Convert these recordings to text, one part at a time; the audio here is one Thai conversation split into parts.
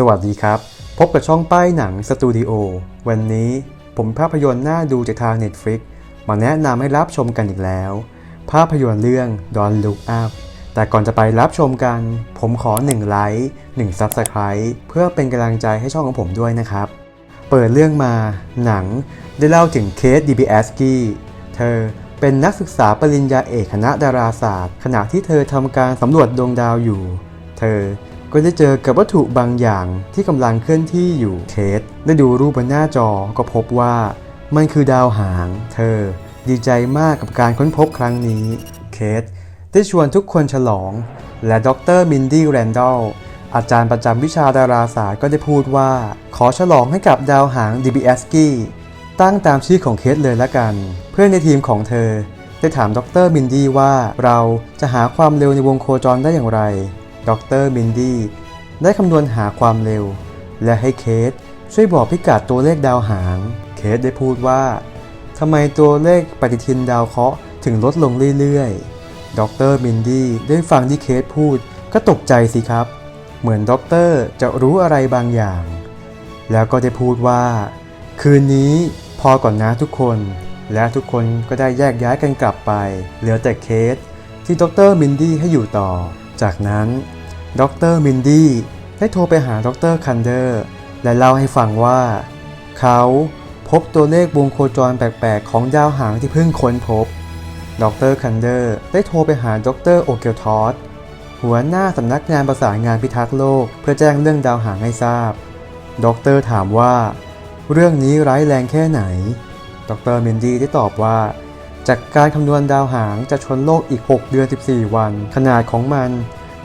สวัสดีครับ พบกับช่องป้ายหนังสตูดิโอวันนี้ผมภาพยนตร์น่าดูจากทาง Netflix มาแนะนำให้รับชมกันอีกแล้ว ภาพยนตร์เรื่อง Don't Look Up แต่ก่อนจะไปรับชมกัน ผมขอ1ไลค์1 Subscribe เพื่อเป็นกำลังใจให้ช่องของผมด้วยนะครับ เปิดเรื่องมา หนังได้เล่าถึงเคสดีบีแอสกี้เธอเป็นนักศึกษาปริญญาเอกคณะดาราศาสตร์ ขณะที่เธอทำการสำรวจดวงดาวอยู่ เธอ ก็ได้เจอกับวัตถุบางอย่างที่กำลังเคลื่อนที่อยู่เคสได้ดูรูปบนหน้าจอก็พบว่า มันคือดาวหาง เธอ ดีใจมากกับการค้นพบครั้งนี้ เคสได้ชวนทุกคนฉลอง และดรมินดี้แรนดอลอาจารย์ประจำวิชาดาราศาสตร์ก็ได้พูดว่า ขอฉลองให้กับดาวหางดีบีแอสกี้ตั้งตามชื่อของเคสเลยละกัน เพื่อนในทีมของเธอ ได้ถามดรมินดี้ว่าเราจะหาความเร็วในวงโคจรได้อย่างไร ดรมินดี้ได้คำนวณหาความเร็ว และให้เคสช่วยบอกพิกัดตัวเลขดาวหาง เคสได้พูดว่าทำไมตัวเลขปฏิทินดาวเคราะห์ถึงลดลงเรื่อยๆ ดรมินดี้ได้ฟังที่เคสพูดก็ตกใจสิครับ เหมือนด็อกเตอร์จะรู้อะไรบางอย่าง แล้วก็ได้พูดว่า คืนนี้พอก่อนนะทุกคน และทุกคนก็ได้แยกย้ายกันกลับไป เหลือแต่เคสที่ดรมินดี้ให้อยู่ต่อ จากนั้น ดรมินดี้ได้โทรไปหาดรคันเดอร์ และเล่าให้ฟังว่า เขาพบตัวเลขวงโคจรแปลกๆ ของดาวหางที่เพิ่งค้นพบ ดรคันเดอร์ได้โทรไปหาดรโอเกลทอสหัวหน้าสำนักงานประสานงานพิทักษ์โลก เพื่อแจ้งเรื่องดาวหางให้ทราบด็อกเตอร์ถามว่า เรื่องนี้ร้ายแรงแค่ไหน ดรเมนดีได้ตอบว่า จากการคำนวณดาวหางจะชนโลกอีก 6 เดือน 14 วัน ขนาดของมัน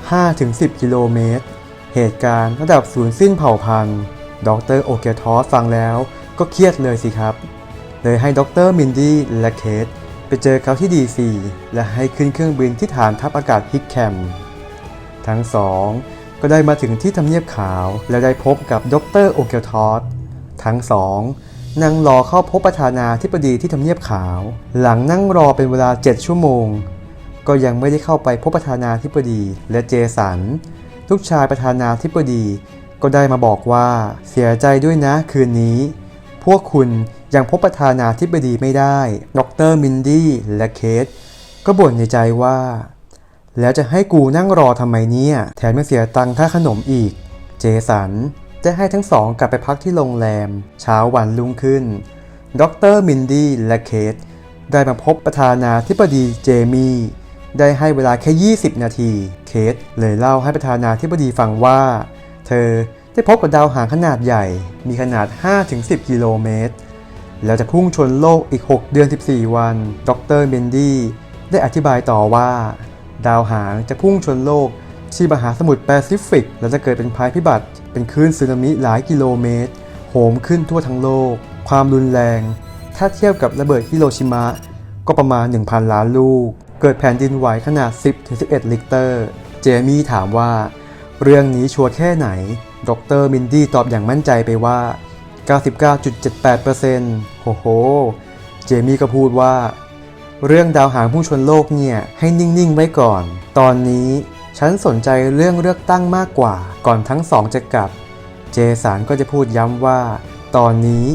5-10 กิโลเมตร เหตุการณ์ระดับศูนย์สิ้นเผ่าพันธุ์ดรโอเกทอสฟังแล้วก็เครียดเลยสิครับ เลยให้ดรมินดี้และเคทไปเจอเขาที่ดีซีและให้ขึ้นเครื่องบินที่ฐานทัพอากาศฮิกแคม ทั้งสองก็ได้มาถึงที่ทำเนียบขาวและได้พบกับดรโอเกทอสทั้งสองนั่งรอเข้าพบประธานาธิบดีที่ทำเนียบขาว หลังนั่งรอเป็นเวลา 7 ชั่วโมง ก็ยังไม่ได้เข้าไปพบประธานาธิบดีและเจสัน ลูกชายประธานาธิบดีก็ได้มาบอกว่าเสียใจด้วยนะคืนนี้ พวกคุณยังพบประธานาธิบดีไม่ได้ดรมินดี้และเคทก็บ่นในใจว่า แล้วจะให้กูนั่งรอทำไมเนี่ย แถมยังเสียตังค่าขนมอีก เจสันได้ให้ทั้งสองกลับไปพักที่โรงแรม เช้าวันรุ่งขึ้นดรมินดี้และเคทได้มาพบประธานาธิบดีเจมี่ ได้ให้เวลาแค่ 20 นาที เคทเลยเล่าให้ประธานาธิบดีฟังว่า เธอได้พบกับดาวหางขนาดใหญ่ มีขนาด 5-10 กิโลเมตร แล้วจะพุ่งชนโลกอีก 6 เดือน 14 วัน ดรเมนดี้ได้อธิบายต่อว่า ดาวหางจะพุ่งชนโลกที่มหาสมุทรแปซิฟิก และจะเกิดเป็นภัยพิบัติ เป็นคลื่นสึนามิหลายกิโลเมตร โหมขึ้นทั่วทั้งโลก ความรุนแรง ถ้าเทียบกับระเบิดฮิโรชิมะก็ประมาณ 1,000 ล้านลูก เกิดแผ่นดินไหวขนาด 10-11 ลิกเตอร์ เจมี่ถามว่า เรื่องนี้ชัวร์แค่ไหน ดรมินดี้ตอบอย่างมั่นใจไปว่า 99.78%โหโห เจมี่ก็พูดว่า เรื่องดาวหางพุ่งชนโลกเนี่ย ให้นิ่ง ๆ ไว้ก่อน ตอนนี้ฉันสนใจเรื่องเลือกตั้งมากกว่า ก่อนทั้งสองจะกลับ เจสันก็จะพูดย้ำว่า ตอนนี้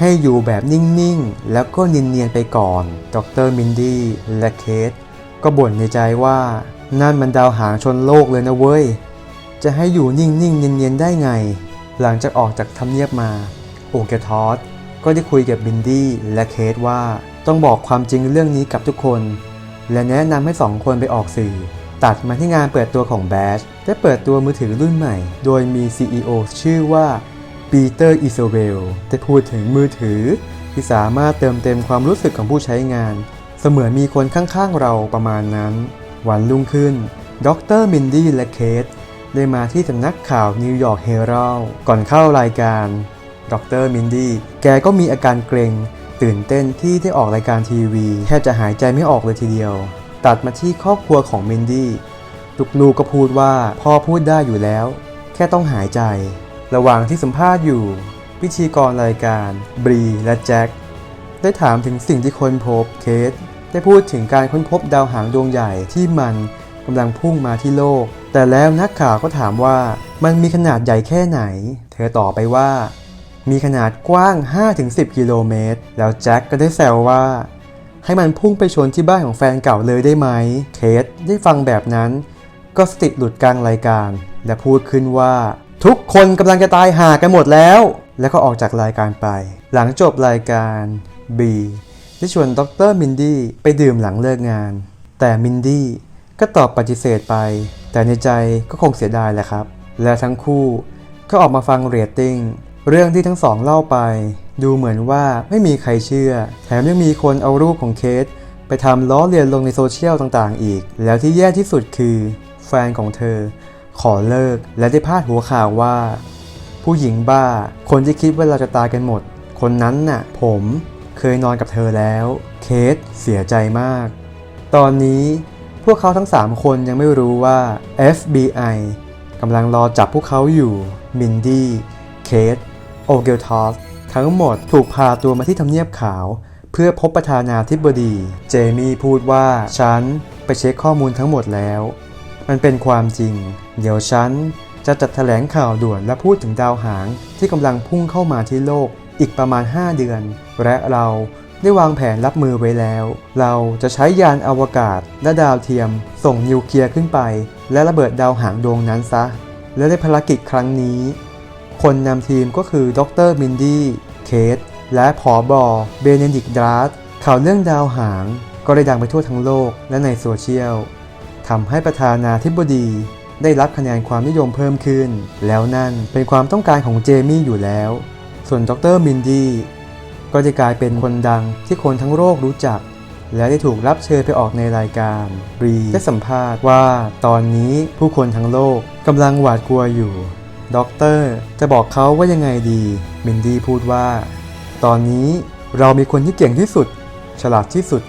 ให้อยู่แบบนิ่ง ๆ แล้วก็เนียน ๆ ไปก่อน ดรมินดี้และเคท ก็บ่นในใจว่านั่นมันดาวหางชนโลกเลยนะเว้ย จะให้อยู่นิ่งๆ เนียนๆ ได้ไง หลังจากออกจากทำเนียบมา โอเกทอสก็ได้คุยกับบินดี้และเคทว่าต้องบอกความจริงเรื่องนี้กับทุกคน และแนะนำให้สองคนไปออกสื่อ ตัดมาที่งานเปิดตัวของ b a s h ได้เปิดตัวมือถือรุ่นใหม่ โดยมี CEO ชื่อว่าปีเตอร์อิโซเวลได้พูดถึงมือถือ ที่สามารถเติมเต็มความรู้สึกของผู้ใช้งาน สมือนมีคนข้างๆเราประมาณนั้น วันรุ่งขึ้นดรมินดี้และเคทได้มาที่สำนักข่าวนิวยอร์กเฮรัลก่อนเข้ารายการดรมินดี้แกก็มีอาการเกรงตื่นเต้นที่ได้ออกรายการทีวีแทบจะหายใจไม่ออกเลยทีเดียว ตัดมาที่ครอบครัวของมินดี้ลูกๆก็พูดว่าพ่อพูดได้อยู่แล้ว แค่ต้องหายใจ ระหว่างที่สัมภาษณ์อยู่พิธีกรรายการบรีและแจ็คได้ถามถึงสิ่งที่คนพบเคส ได้พูดถึงการค้นพบดาวหางดวงใหญ่ที่มันกำลังพุ่งมาที่โลก แต่แล้วนักข่าวก็ถามว่ามันมีขนาดใหญ่แค่ไหน เธอตอบไปว่า มีขนาดกว้าง 5-10 กิโลเมตร แล้วแจ็คก็ได้แซวว่า ให้มันพุ่งไปชนที่บ้านของแฟนเก่าเลยได้ไหม เคทได้ฟังแบบนั้น ก็สติหลุดกลางรายการ และพูดขึ้นว่า ทุกคนกำลังจะตายห่ากันหมดแล้ว แล้วก็ออกจากรายการไป หลังจบรายการบี ได้ชวนดรมินดี้ไปดื่มหลังเลิกงาน แต่มินดี้ก็ตอบปฏิเสธไป แต่ในใจก็คงเสียดายแหละครับ และทั้งคู่ก็ออกมาฟังเรตติ้งเรื่องที่ทั้งสองเล่าไป ดูเหมือนว่าไม่มีใครเชื่อ แถมยังมีคนเอารูปของเคส ไปทำล้อเลียนลงในโซเชียลต่างๆ อีก แล้วที่แย่ที่สุดคือ แฟนของเธอ ขอเลิกและได้พาดหัวข่าวว่า ผู้หญิงบ้า คนที่คิดว่าเราจะตายกันหมด คนนั้นน่ะ ผม เคยนอนกับเธอแล้ว เคสเสียใจมาก ตอนนี้พวกเขาทั้ง 3 คนยังไม่รู้ว่า FBI กำลังรอจับพวกเขาอยู่ มินดี้ เคท โอเกลทอสทั้งหมดถูกพาตัวมาที่ทำเนียบขาว เพื่อพบประธานาธิบดี เจมี่พูดว่า ฉันไปเช็คข้อมูลทั้งหมดแล้ว มันเป็นความจริง เดี๋ยวฉันจะจัดแถลงข่าวด่วนและพูดถึงดาวหางที่กำลังพุ่งเข้ามาที่โลก อีกประมาณ 5 เดือน และเราได้วางแผนรับมือไว้แล้ว เราจะใช้ยานอวกาศและดาวเทียม ส่งนิวเคลียร์ขึ้นไป และระเบิดดาวหางดวงนั้นซะ และในภารกิจครั้งนี้ คนนำทีมก็คือดรมินดี้ เคท และผอบอเบเนดิกดราสข่าวเรื่องดาวหางก็ได้ดังไปทั่วทั้งโลกและในโซเชียลทำให้ประธานาธิบดีได้รับคะแนนความนิยมเพิ่มขึ้น แล้วนั่นเป็นความต้องการของเจมี่อยู่แล้ว ส่วนดรมินดี้ก็จะกลายเป็นคนดังที่คนทั้งโลกรู้จัก และได้ถูกรับเชิญไปออกในรายการรีได้สัมภาษณ์ว่าตอนนี้ผู้คนทั้งโลกกำลังหวาดกลัวอยู่ด็อกเตอร์จะบอกเขาว่ายังไงดีมินดี้พูดว่า ตอนนี้เรามีคนที่เก่งที่สุด ฉลาดที่สุด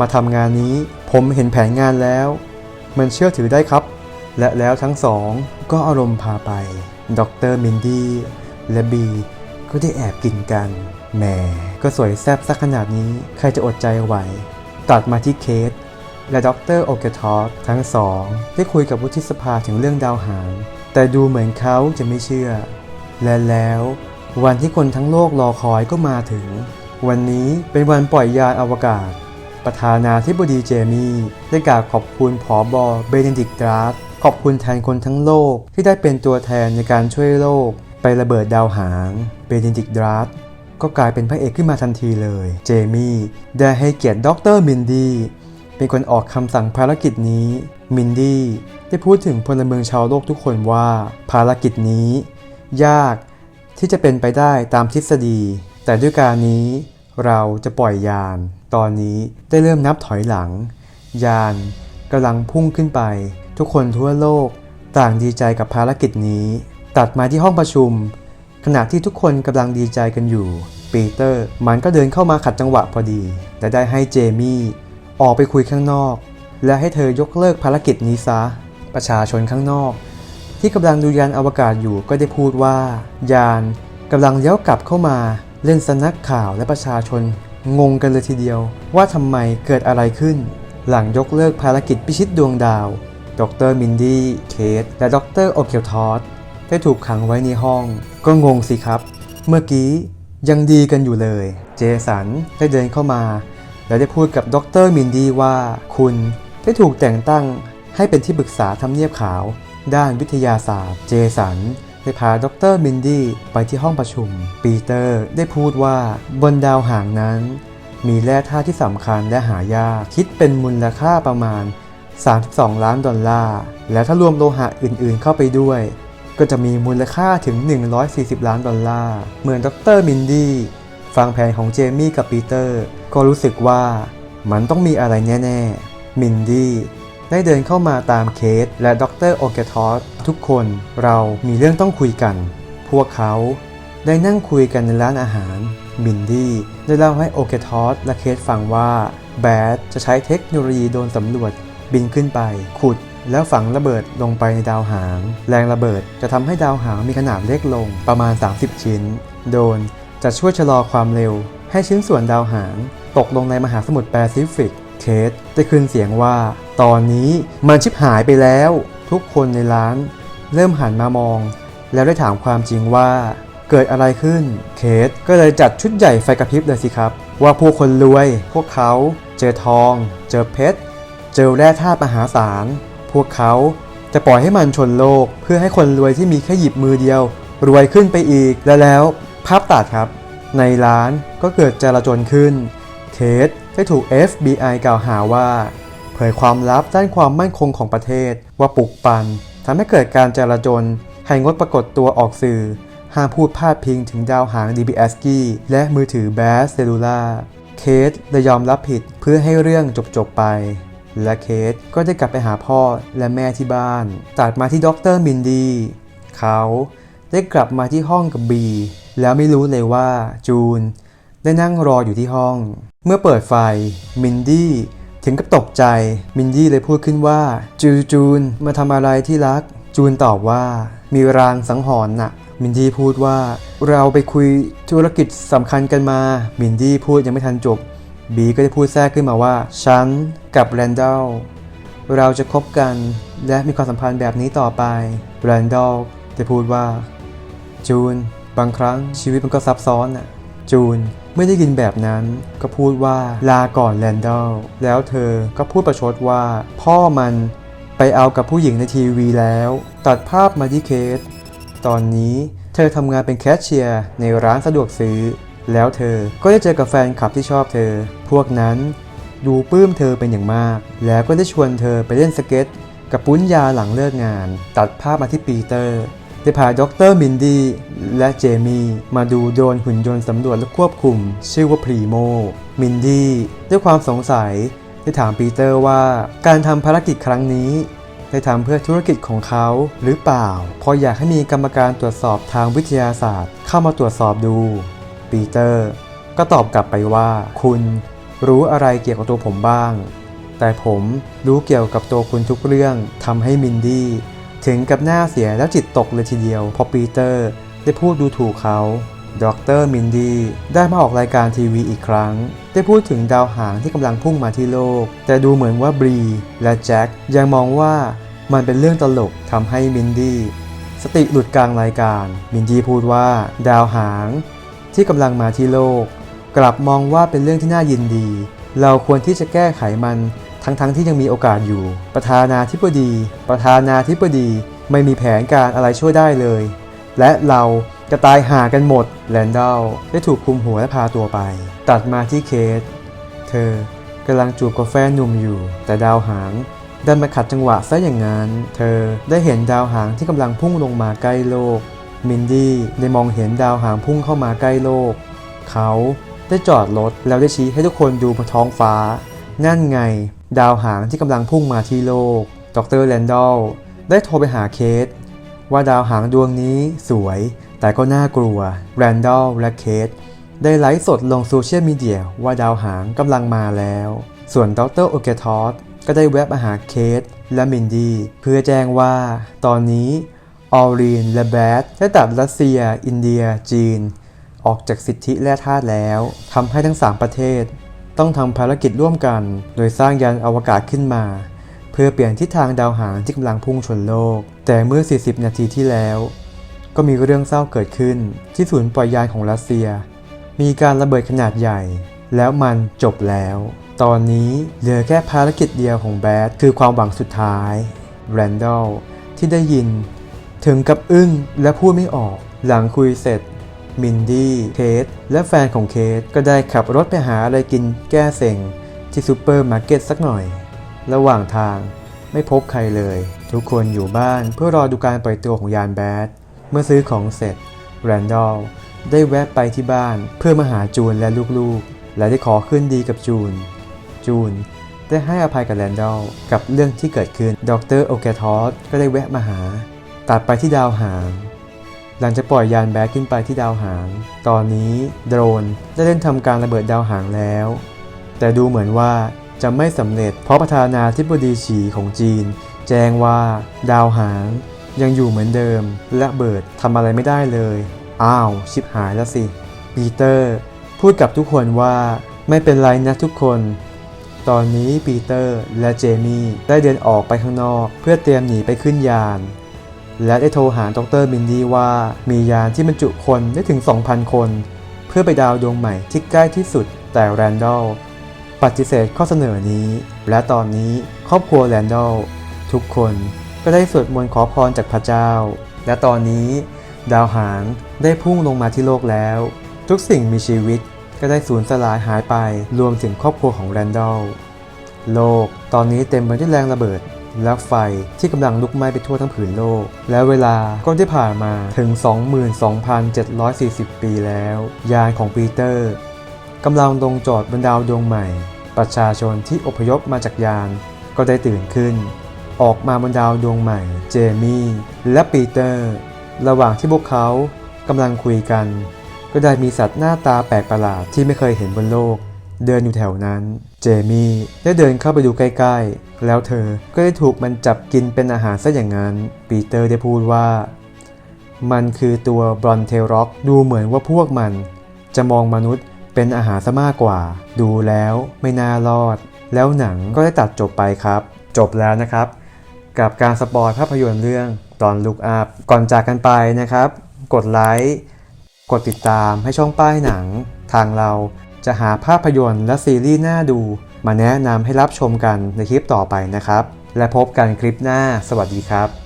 มาทำงานนี้ผมเห็นแผนงานแล้ว มันเชื่อถือได้ครับ และแล้วทั้งสองก็อารมณ์พาไปด็อกเตอร์มินดี้และบี ก็ได้แอบกินกันแหมก็สวยแซ่บสักขนาดนี้ใครจะอดใจไหวตัดมาที่เคสและด็อกเตอร์โอเกทอสทั้งสอง ได้คุยกับวุฒิสภาถึงเรื่องดาวหาง แต่ดูเหมือนเขาจะไม่เชื่อ และแล้ววันที่คนทั้งโลกรอคอยก็มาถึง วันนี้เป็นวันปล่อยยานอวกาศ ประธานาธิบดีเจมี่ได้กล่าวขอบคุณผอบอเบเนดิกตรัสขอบคุณแทนคนทั้งโลกที่ได้เป็นตัวแทนในการช่วยโลก ไประเบิดดาวหางเบเนดิกตรัสก็กลายเป็นพระเอกขึ้นมาทันทีเลย เจมี่ได้ให้เกียรติด็อกเตอร์มินดี้เป็นคนออกคำสั่งภารกิจนี้ มินดี้ได้พูดถึงพลเมืองชาวโลกทุกคนว่าภารกิจนี้ ยากที่จะเป็นไปได้ตามทฤษฎี แต่ด้วยการนี้เราจะปล่อยยาน ตอนนี้ได้เริ่มนับถอยหลัง ยานกำลังพุ่งขึ้นไป ทุกคนทั่วโลกต่างดีใจกับภารกิจนี้ ตัดมาที่ห้องประชุม ขณะที่ทุกคนกำลังดีใจกันอยู่ ปีเตอร์มันก็เดินเข้ามาขัดจังหวะพอดี และได้ให้เจมี่ออกไปคุยข้างนอก และให้เธอยกเลิกภารกิจนี้ซะ ประชาชนข้างนอก ที่กำลังดูยานอวกาศอยู่ก็ได้พูดว่า ยานกำลังเลี้ยวกลับเข้ามาเล่นสนักข่าวและประชาชน งงกันเลยทีเดียว ว่าทำไมเกิดอะไรขึ้น หลังยกเลิกภารกิจพิชิตดวงดาว ดรมินดี้ เคท และดรโอเคียวทอส ได้ถูกขังไว้ในห้อง ก็งงสิครับ เมื่อกี้ยังดีกันอยู่เลย เจสันได้เดินเข้ามา และได้พูดกับดรมินดี้ว่าคุณได้ถูกแต่งตั้งให้เป็นที่ปรึกษาทำเนียบขาว ด้านวิทยาศาสตร์ เจสันได้พาดรมินดี้ไปที่ห้องประชุม ปีเตอร์ได้พูดว่าบนดาวหางนั้น มีแร่ธาตุที่สำคัญและหายาก คิดเป็นมูลค่าประมาณ 32 ล้านดอลลาร์ และถ้ารวมโลหะอื่นๆเข้าไปด้วย ก็จะมีมูลค่าถึง 140 ล้านดอลลาร์ เหมือนดรมินดี้ฟังแผนของเจมี่กับปีเตอร์ ก็รู้สึกว่ามันต้องมีอะไรแน่ ๆ มินดี้ได้เดินเข้ามาตามเคสและดรโอเกทอสทุกคนเรามีเรื่องต้องคุยกัน พวกเขาได้นั่งคุยกันในร้านอาหาร มินดี้ได้เล่าให้โอเกทอสและเคสฟังว่าแบดจะใช้เทคโนโลยีโดนสำรวจบินขึ้นไป ขุด แล้วฝังระเบิดลงไปในดาวหาง แรงระเบิดจะทำให้ดาวหางมีขนาดเล็กลงประมาณ 30 ชิ้น โดนจะช่วยชะลอความเร็ว ให้ชิ้นส่วนดาวหาง ตกลงในมหาสมุทรแปซิฟิกเคสได้คืนเสียงว่า ตอนนี้มันชิบหายไปแล้ว ทุกคนในร้าน เริ่มหันมามอง แล้วได้ถามความจริงว่า เกิดอะไรขึ้น เคทก็เลยจัดชุดใหญ่ไฟกระพริบเลยสิครับ ว่าพวกคนรวย พวกเขา เจอทอง เจอเพชร เจอแร่ธาตุมหาศาล พวกเขาจะปล่อยให้มันชนโลกเพื่อให้คนรวยที่มีแค่หยิบมือเดียว รวยขึ้นไปอีกและแล้วภาพตัดครับ ในร้านก็เกิดจลาจลขึ้น เคทได้ถูก FBI กล่าวหาว่า เผยความลับด้านความมั่นคงของประเทศว่าปลุกปั่นทำให้เกิดการจลาจลให้งดปรากฏตัวออกสื่อ ห้ามพูดพาดพิงถึงดาวหาง DBSG และมือถือ b a s Cellular เคทเลยยอมรับผิดเพื่อให้เรื่องจบๆไป และเคทก็ได้กลับไปหาพ่อและแม่ที่บ้าน ตัดมาที่ด็อกเตอร์มินดี้เขาได้กลับมาที่ห้องกับบี แล้วไม่รู้เลยว่าจูน ได้นั่งรออยู่ที่ห้อง เมื่อเปิดไฟมินดี้ถึงกับตกใจ มินดี้เลยพูดขึ้นว่า จูจูนมาทำอะไรที่รัก จูนตอบว่า มีรางสังหรณ์น่ะ มินดี้พูดว่า เราไปคุยธุรกิจสำคัญกันมา มินดี้พูดยังไม่ทันจบ บีก็ได้พูดแทรกขึ้นมาว่า ฉันกับแรนดอลเราจะคบกันและมีความสัมพันธ์แบบนี้ต่อไปแรนดอลได้พูดว่า จูน บางครั้งชีวิตมันก็ซับซ้อนน่ะจูนไม่ได้ยินแบบนั้นก็พูดว่าลาก่อนแรนดอลแล้วเธอก็พูดประชดว่า พ่อมันไปเอากับผู้หญิงในทีวีแล้ว ตัดภาพมาที่เคส ตอนนี้เธอทำงานเป็นแคชเชียร์ในร้านสะดวกซื้อ แล้วเธอก็ได้เจอกับแฟนคลับที่ชอบเธอ พวกนั้นดูปลื้มเธอเป็นอย่างมาก แล้วก็ได้ชวนเธอไปเล่นสเก็ต กับปุ้นยาหลังเลิกงาน ตัดภาพมาที่ปีเตอร์ ได้พาด็อกเตอร์มินดี้และเจมี่มาดูโดรนหุ่นยนต์สำรวจและควบคุม ชื่อว่าพรีโมมินดี้ด้วยความสงสัยได้ถามปีเตอร์ว่าการทำภารกิจครั้งนี้ได้ทำเพื่อธุรกิจของเขาหรือเปล่าพราะอยากให้มีกรรมการตรวจสอบทางวิทยาศาสตร์ เข้ามาตรวจสอบดู ปีเตอร์ ก็ตอบกลับไปว่า คุณรู้อะไรเกี่ยวกับตัวผมบ้าง แต่ผมรู้เกี่ยวกับตัวคุณทุกเรื่องทำให้มินดี้ถึงกับหน้าเสียแล้วจิตตกเลยทีเดียวพอปีเตอร์ได้พูดดูถูกเขาดรมินดี้ได้มาออกรายการทีวีอีกครั้ง ได้พูดถึงดาวหางที่กำลังพุ่งมาที่โลก แต่ดูเหมือนว่าบรีและแจ็คยังมองว่ามันเป็นเรื่องตลกทำให้มินดี้สติหลุดกลางรายการ มินดี้พูดว่า ดาวหาง ที่กำลังมาที่โลก กลับมองว่าเป็นเรื่องที่น่ายินดี เราควรที่จะแก้ไขมันทั้งๆทที่ยังมีโอกาสอยู่ ประธานาธิบดี ประธานาธิบดีไม่มีแผนการอะไรช่วยได้เลย และเราจะตายหากันหมดแลนดอลได้ถูกคุมหัวและพาตัวไป ตัดมาที่เคส เธอกำลังจูบกาแฟนหนุ่มอยู่ แต่ดาวหางดันมาขัดจังหวะซะอย่างนั้น เธอได้เห็นดาวหางที่กำลังพุ่งลงมาใกล้โลก มินดี้ได้มองเห็นดาวหางพุ่งเข้ามาใกล้โลก เขาได้จอดรถแล้วได้ชี้ให้ทุกคนดูบนท้องฟ้า นั่นไง ดาวหางที่กำลังพุ่งมาที่โลก ดรแลนดอลได้โทรไปหาเคสว่าดาวหางดวงนี้สวย แต่ก็น่ากลัว แรนดอลและเคสได้ไลฟ์สดลงโซเชียลมีเดียว่าดาวหางกำลังมาแล้ว ส่วนดรโอเกทอสก็ได้แวะมาหาเคสและมินดี้เพื่อแจ้งว่า ตอนนี้ ออรีนและแบทได้ตัดรัสเซีย อินเดีย จีน ออกจากสิทธิแร่ธาตุแล้วทำให้ทั้ง 3 ประเทศ ต้องทำภารกิจร่วมกัน โดยสร้างยานอวกาศขึ้นมา เพื่อเปลี่ยนทิศทางดาวหางที่กำลังพุ่งชนโลก แต่เมื่อ 40 นาทีที่แล้ว ก็มีเรื่องเศร้าเกิดขึ้น ที่ศูนย์ปล่อยยานของรัสเซีย มีการระเบิดขนาดใหญ่ แล้วมันจบแล้ว ตอนนี้เหลือแค่ภารกิจเดียวของแบทคือความหวังสุดท้ายแรนดอลที่ได้ยิน ถึงกับอึ้งและพูดไม่ออก หลังคุยเสร็จ มินดี้เคทและแฟนของเคทก็ได้ขับรถไปหาอะไรกินแก้เซ็งที่ซูเปอร์มาร์เก็ตสักหน่อย ระหว่างทางไม่พบใครเลย ทุกคนอยู่บ้านเพื่อรอดูการปล่อยตัวของยานแบดเมื่อซื้อของเสร็จ แรนดอลได้แวะไปที่บ้านเพื่อมาหาจูนและลูกๆ และได้ขอขึ้นดีกับจูน จูนได้ให้อภัยกับแรนดอลกับเรื่องที่เกิดขึ้น ดรโอเคทอสก็ได้แวะมาหา ตัดไปที่ดาวหาง หลังจากปล่อยยานแบกขึ้นไปที่ดาวหาง ตอนนี้โดรนได้เล่นทำการระเบิดดาวหางแล้ว แต่ดูเหมือนว่าจะไม่สำเร็จ เพราะประธานาธิบดีฉีของจีน แจ้งว่าดาวหางยังอยู่เหมือนเดิม และเบิดทำอะไรไม่ได้เลย อ้าว ชิบหายแล้วสิ ปีเตอร์ พูดกับทุกคนว่าไม่เป็นไรนะทุกคน ตอนนี้ปีเตอร์และเจมี่ได้เดินออกไปข้างนอก เพื่อเตรียมหนีไปขึ้นยาน และได้โทรหาดรมินดี้ว่า มียานที่บรรจุคนได้ถึง 2,000 คน เพื่อไปดาวดวงใหม่ที่ใกล้ที่สุดแต่แรนดอลปฏิเสธข้อเสนอนี้ และตอนนี้ครอบครัวแรนดอลทุกคนก็ได้สวดมนต์ขอพรจากพระเจ้า และตอนนี้ ดาวหางได้พุ่งลงมาที่โลกแล้ว ทุกสิ่งมีชีวิตก็ได้สูญสลายหายไปรวมถึงครอบครัวของแรนดอลโลกตอนนี้เต็มไปด้วยแรงระเบิด และไฟที่กำลังลุกไหม้ไปทั่วทั้งผืนโลก และเวลาก็ได้ผ่านมาถึง 22,740 ปีแล้ว ยานของปีเตอร์กำลังลงจอดบนดาวดวงใหม่ ประชาชนที่อพยพมาจากยานก็ได้ตื่นขึ้น ออกมาบนดาวดวงใหม่ เจมี่ และปีเตอร์ ระหว่างที่พวกเขากำลังคุยกัน ก็ได้มีสัตว์หน้าตาแปลกประหลาดที่ไม่เคยเห็นบนโลก เดินอยู่แถวนั้น เจมี่ได้เดินเข้าไปดูใกล้ๆ แล้วเธอก็ได้ถูกมันจับกินเป็นอาหารซะอย่างนั้น ปีเตอร์ได้พูดว่า มันคือตัวบรอนเทลร็อก ดูเหมือนว่าพวกมัน จะมองมนุษย์เป็นอาหารซะมากกว่า ดูแล้วไม่น่ารอด แล้วหนังก็ได้ตัดจบไปครับ จบแล้วนะครับ กับการสปอยภาพยนตร์เรื่องตอนลุกอัพก่อนจากกันไปนะครับ กดไลค์ กดติดตามให้ช่องป้ายหนังทางเรา จะหาภาพยนตร์และซีรีส์น่าดู มาแนะนำให้รับชมกันในคลิปต่อไปนะครับ และพบกันคลิปหน้า สวัสดีครับ